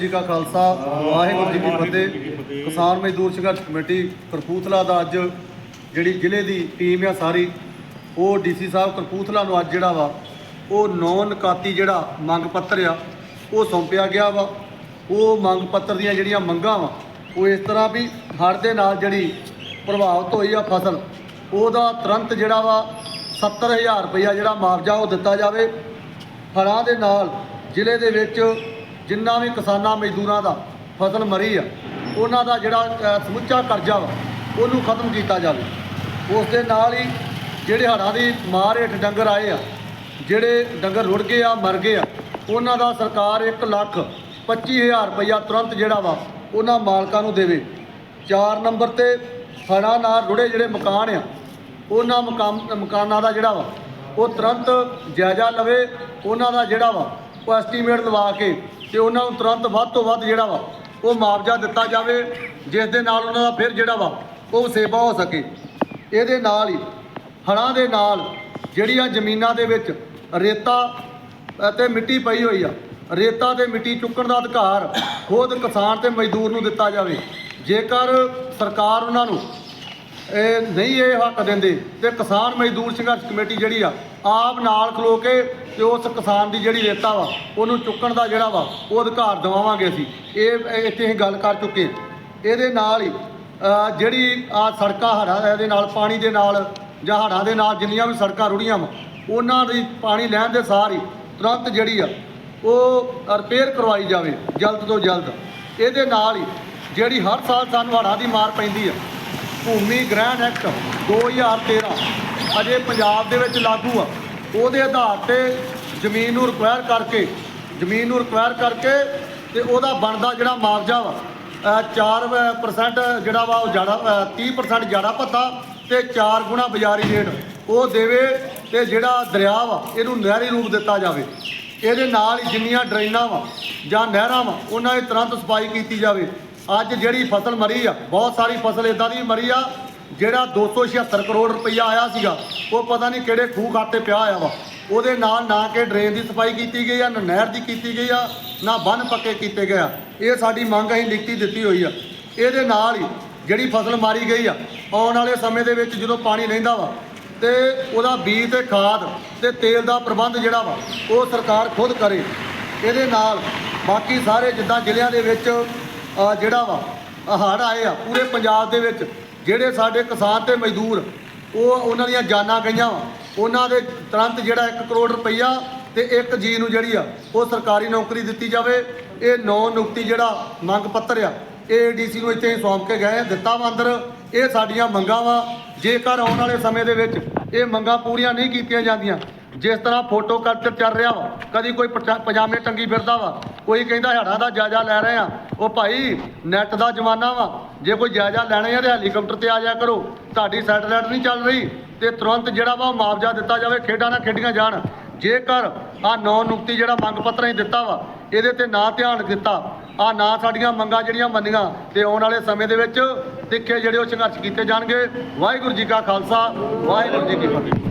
ਜੀ ਕਾ ਖਾਲਸਾ ਵਾਹਿਗੁਰੂ ਜੀ ਕੀ ਫਤਿਹ। ਕਿਸਾਨ ਮਜ਼ਦੂਰ ਸੰਘਰਸ਼ ਕਮੇਟੀ ਕਰਪੂਥਲਾ ਦਾ ਅੱਜ ਜਿਹੜੀ ਜ਼ਿਲ੍ਹੇ ਦੀ ਟੀਮ ਆ ਸਾਰੀ ਉਹ ਡੀਸੀ ਸਾਹਿਬ ਕਰਪੂਥਲਾ ਨੂੰ ਅੱਜ ਜਿਹੜਾ ਵਾ ਉਹ ਨੌਨ ਨਿਕਾਤੀ ਜਿਹੜਾ ਮੰਗ ਪੱਤਰ ਆ ਉਹ ਸੌਂਪਿਆ ਗਿਆ ਵਾ। ਉਹ ਮੰਗ ਪੱਤਰ ਦੀਆਂ ਜਿਹੜੀਆਂ ਮੰਗਾਂ ਵਾ ਉਹ ਇਸ ਤਰ੍ਹਾਂ ਵੀ ਹੜ੍ਹ ਦੇ ਨਾਲ ਜਿਹੜੀ ਪ੍ਰਭਾਵਿਤ ਹੋਈ ਆ ਫਸਲ ਉਹਦਾ ਤੁਰੰਤ ਜਿਹੜਾ ਵਾ 70000 ਰੁਪਇਆ ਜਿਹੜਾ ਮੁਆਵਜ਼ਾ ਉਹ ਦਿੱਤਾ ਜਾਵੇ। ਹੜ੍ਹਾਂ ਦੇ ਨਾਲ ਜ਼ਿਲ੍ਹੇ ਦੇ ਵਿੱਚ ਜਿੰਨਾ ਵੀ ਕਿਸਾਨਾਂ ਮਜ਼ਦੂਰਾਂ ਦਾ ਫਸਲ ਮਰੀ ਆ, ਉਹਨਾਂ ਦਾ ਜਿਹੜਾ ਸਮੁੱਚਾ ਕਰਜ਼ਾ ਵਾ, ਉਹਨੂੰ ਖਤਮ ਕੀਤਾ ਜਾਵੇ। ਉਸ ਦੇ ਨਾਲ ਹੀ ਜਿਹੜੇ ਹੜ੍ਹਾਂ ਦੀ ਮਾਰ ਹੇਠ ਡੰਗਰ ਆਏ ਆ, ਜਿਹੜੇ ਡੰਗਰ ਰੁੜ ਗਏ ਆ, ਮਰ ਗਏ ਆ, ਉਹਨਾਂ ਦਾ ਸਰਕਾਰ 1 ਲੱਖ 25000 ਰੁਪਇਆ ਤੁਰੰਤ ਜਿਹੜਾ ਵਾ, ਉਹਨਾਂ ਮਾਲਕਾਂ ਨੂੰ ਦੇਵੇ। 4 ਨੰਬਰ ਤੇ ਹੜ੍ਹਾਂ ਨਾਲ ਰੁੜੇ ਜਿਹੜੇ ਮਕਾਨ ਆ, ਉਹਨਾਂ ਮਕਾਨ ਮਕਾਨਾਂ ਦਾ ਜਿਹੜਾ ਵਾ, ਉਹ ਤੁਰੰਤ ਜਾਇਜ਼ਾ ਲਵੇ। ਉਹਨਾਂ ਦਾ ਜਿਹੜਾ ਵਾ, ਉਹ ਐਸਟੀਮੇਟ ਲਵਾ ਕੇ ਤੇ ਉਹਨਾਂ ਨੂੰ ਤੁਰੰਤ ਵੱਧ ਤੋਂ ਵੱਧ ਜਿਹੜਾ ਵਾ, ਉਹ ਮੁਆਵਜ਼ਾ ਦਿੱਤਾ ਜਾਵੇ, ਜਿਸ ਦੇ ਨਾਲ ਉਹਨਾਂ ਦਾ ਫਿਰ ਜਿਹੜਾ ਵਾ, ਉਹ ਸੇਵਾ ਹੋ ਸਕੇ। ਇਹਦੇ ਨਾਲ ਹੀ, ਹੜ੍ਹਾਂ ਦੇ ਨਾਲ ਜਿਹੜੀਆਂ ਜ਼ਮੀਨਾਂ ਦੇ ਵਿੱਚ ਰੇਤਾ ਅਤੇ ਮਿੱਟੀ ਪਈ ਹੋਈ ਆ, ਰੇਤਾ ਤੇ ਮਿੱਟੀ ਚੁੱਕਣ ਦਾ ਅਧਿਕਾਰ ਖੁਦ ਕਿਸਾਨ ਤੇ ਮਜ਼ਦੂਰ ਨੂੰ ਦਿੱਤਾ ਜਾਵੇ। ਜੇਕਰ ਸਰਕਾਰ ਉਹਨਾਂ ਨੂੰ ਇਹ ਨਹੀਂ ਇਹ ਹੱਕ ਦਿੰਦੇ। ਤੇ ਕਿਸਾਨ ਮਜ਼ਦੂਰ ਸੰਘਰਸ਼ ਕਮੇਟੀ ਜਿਹੜੀ ਆ, ਆਪ ਨਾਲ ਖਲੋ ਕੇ ਤੇ ਉਸ ਕਿਸਾਨ ਦੀ ਜਿਹੜੀ ਰੇਤਾ ਵਾ, ਉਹਨੂੰ ਚੁੱਕਣ ਦਾ ਜਿਹੜਾ ਵਾ, ਉਹ ਅਧਿਕਾਰ ਦਿਵਾਵਾਂਗੇ ਅਸੀਂ। ਇਹ ਇੱਥੇ ਅਸੀਂ ਗੱਲ ਕਰ ਚੁੱਕੇ ਇਹਦੇ ਨਾਲ ਹੀ ਜਿਹੜੀ ਆ ਸੜਕਾਂ ਹੜ੍ਹਾਂ ਦੇ ਨਾਲ ਪਾਣੀ ਦੇ ਨਾਲ ਜਾਂ ਹੜ੍ਹਾਂ ਦੇ ਨਾਲ ਜਿੰਨੀਆਂ ਵੀ ਸੜਕਾਂ ਰੁੜੀਆਂ ਵਾ, ਉਹਨਾਂ ਦੀ ਪਾਣੀ ਲੈਣ ਦੇ ਸਾਰ ਹੀ ਤੁਰੰਤ ਜਿਹੜੀ ਆ, ਉਹ ਰਿਪੇਅਰ ਕਰਵਾਈ ਜਾਵੇ, ਜਲਦ ਤੋਂ ਜਲਦ। ਇਹਦੇ ਨਾਲ ਹੀ ਜਿਹੜੀ ਹਰ ਸਾਲ ਸਾਨੂੰ ਹੜ੍ਹਾਂ ਦੀ ਮਾਰ ਪੈਂਦੀ ਆ ਭੂਮੀ ਗ੍ਰਹਿਣ ਐਕਟ 2013 ਅਜੇ ਪੰਜਾਬ ਦੇ ਵਿੱਚ ਲਾਗੂ ਆ। ਉਹਦੇ ਆਧਾਰ ਤੇ ਜ਼ਮੀਨ ਨੂੰ ਰਿਕੁਆਇਰ ਕਰਕੇ ਜ਼ਮੀਨ ਨੂੰ ਰਿਕੁਆਇਰ ਕਰਕੇ ਤੇ ਉਹਦਾ ਬਣਦਾ ਜਿਹੜਾ ਮੁਆਵਜ਼ਾ ਵਾ ਅ, 4% ਜਿਹੜਾ ਵਾ ਉਹ ਜਾੜਾ ਅ, 30% ਜਾੜਾ ਭੱਤਾ ਤੇ 4 ਗੁਣਾ ਬਾਜ਼ਾਰੀ ਰੇਟ ਉਹ ਦੇਵੇ ਤੇ ਜਿਹੜਾ ਦਰਿਆ ਵਾ ਇਹਨੂੰ ਨਹਿਰੀ ਰੂਪ ਦਿੱਤਾ ਜਾਵੇ। ਇਹਦੇ ਨਾਲ ਹੀ ਜਿੰਨੀਆਂ ਡਰੇਨਾਂ ਵਾ ਜਾਂ ਨਹਿਰਾਂ ਵਾ ਉਹਨਾਂ ਦੀ ਤੁਰੰਤ ਸਫ਼ਾਈ ਕੀਤੀ ਜਾਵੇ। ਅੱਜ ਜਿਹੜੀ ਫਸਲ ਮਰੀ ਆ, ਬਹੁਤ ਸਾਰੀ ਫਸਲ ਇਦਾਂ ਦੀ ਮਰੀ ਆ, ਜਿਹੜਾ 276 ਕਰੋੜ ਰੁਪਈਆ ਆਇਆ ਸੀਗਾ, ਉਹ ਪਤਾ ਨਹੀਂ ਕਿਹੜੇ ਖੂਹ ਖਾਤੇ ਪਿਆ ਆਇਆ ਵਾ। ਉਹਦੇ ਨਾਲ ਨਾ ਕਿ ਡਰੇਨ ਦੀ ਸਫ਼ਾਈ ਕੀਤੀ ਗਈ ਆ, ਨਾ ਨਹਿਰ ਦੀ ਕੀਤੀ ਗਈ ਆ, ਨਾ ਬੰਨ ਪੱਕੇ ਕੀਤੇ ਗਏ ਆ। ਇਹ ਸਾਡੀ ਮੰਗ ਅਸੀਂ ਲਿਖਤੀ ਦਿੱਤੀ ਹੋਈ ਆ। ਇਹਦੇ ਨਾਲ ਹੀ ਜਿਹੜੀ ਫਸਲ ਮਾਰੀ ਗਈ ਆ, ਆਉਣ ਵਾਲੇ ਸਮੇਂ ਦੇ ਵਿੱਚ ਜਦੋਂ ਪਾਣੀ ਲੈਂਦਾ ਵਾ, ਤੇ ਉਹਦਾ ਬੀਜ ਤੇ ਖਾਦ ਤੇ ਤੇਲ ਦਾ ਪ੍ਰਬੰਧ ਜਿਹੜਾ ਵਾ, ਉਹ ਸਰਕਾਰ ਖੁਦ ਕਰੇ। ਇਹਦੇ ਨਾਲ ਬਾਕੀ ਸਾਰੇ ਜਿੱਦਾਂ ਜ਼ਿਲ੍ਹਿਆਂ ਦੇ ਵਿੱਚ ਅ, ਜਿਹੜਾ ਵਾ ਹੜ੍ਹ ਆਏ ਆ ਪੂਰੇ ਪੰਜਾਬ ਦੇ ਵਿੱਚ ਜਿਹੜੇ ਸਾਡੇ ਕਿਸਾਨ ਤੇ ਮਜ਼ਦੂਰ ਉਹ ਉਹਨਾਂ ਦੀਆਂ ਜਾਨਾਂ ਗਈਆਂ ਵਾ। ਉਹਨਾਂ ਦੇ ਤੁਰੰਤ ਜਿਹੜਾ 1 ਕਰੋੜ ਰੁਪਈਆ ਤੇ ਇੱਕ ਜੀ ਨੂੰ ਜਿਹੜੀ ਆ ਉਹ ਸਰਕਾਰੀ ਨੌਕਰੀ ਦਿੱਤੀ ਜਾਵੇ। ਇਹ ਨੌ ਨੁਕਤੀ ਜਿਹੜਾ ਮੰਗ ਪੱਤਰ ਆ ਇਹ ਡੀਸੀ ਨੂੰ ਇੱਥੇ ਸੌਂਪ ਕੇ ਗਏ ਦਿੱਤਾ ਵਾ ਅੰਦਰ। ਇਹ ਸਾਡੀਆਂ ਮੰਗਾਂ ਵਾ। ਜੇਕਰ ਆਉਣ ਵਾਲੇ ਸਮੇਂ ਦੇ ਵਿੱਚ ਇਹ ਮੰਗਾਂ ਪੂਰੀਆਂ ਨਹੀਂ ਕੀਤੀਆਂ ਜਾਂਦੀਆਂ ਜਿਸ ਤਰ੍ਹਾਂ ਫੋਟੋ ਕਲਚਰ ਚੱਲ ਰਿਹਾ ਵਾ ਕਦੀ ਕੋਈ ਪਟਾ- ਪਜਾਮੇ ਟੰਗੀ ਫਿਰਦਾ ਵਾ ਕੋਈ ਕਹਿੰਦਾ ਹੜਾਂ ਦਾ ਜਾਇਜ਼ਾ ਲੈ ਰਹੇ ਆ। ਉਹ ਭਾਈ ਨੈਟ ਦਾ ਜ਼ਮਾਨਾ ਵਾ। ਜੇ ਕੋਈ ਜਾਇਜ਼ਾ ਲੈਣਾ ਆ ਤੇ ਹੈਲੀਕਾਪਟਰ ਤੇ ਆ ਜਾਇਆ ਕਰੋ। ਤੁਹਾਡੀ ਸੈਟਲਾਈਟ ਨਹੀਂ ਚੱਲ ਰਹੀ ਤੇ ਤੁਰੰਤ ਜਿਹੜਾ ਵਾ ਉਹ ਮੁਆਵਜ਼ਾ ਦਿੱਤਾ ਜਾਵੇ, ਖੇਡਾਂ ਨਾ ਖੇਡੀਆਂ ਜਾਣ। ਜੇਕਰ ਆ ਨੌ ਨੁਕਤੀ ਜਿਹੜਾ ਮੰਗ ਪੱਤਰ ਅਸੀਂ ਦਿੱਤਾ ਵਾ, ਇਹਦੇ ਤੇ ਨਾ ਧਿਆਨ ਦਿੱਤਾ ਆ ਨਾ ਸਾਡੀਆਂ ਮੰਗਾਂ ਜਿਹੜੀਆਂ ਮੰਨੀਆਂ ਤੇ ਆਉਣ ਵਾਲੇ ਸਮੇਂ ਦੇ ਵਿੱਚ ਤਿੱਖੇ ਜਿਹੜੇ ਉਹ ਸੰਘਰਸ਼ ਕੀਤੇ ਜਾਣਗੇ। ਵਾਹਿਗੁਰੂ ਜੀ ਕਾ ਖਾਲਸਾ, ਵਾਹਿਗੁਰੂ ਜੀ ਕੀ ਫਤਿਹ।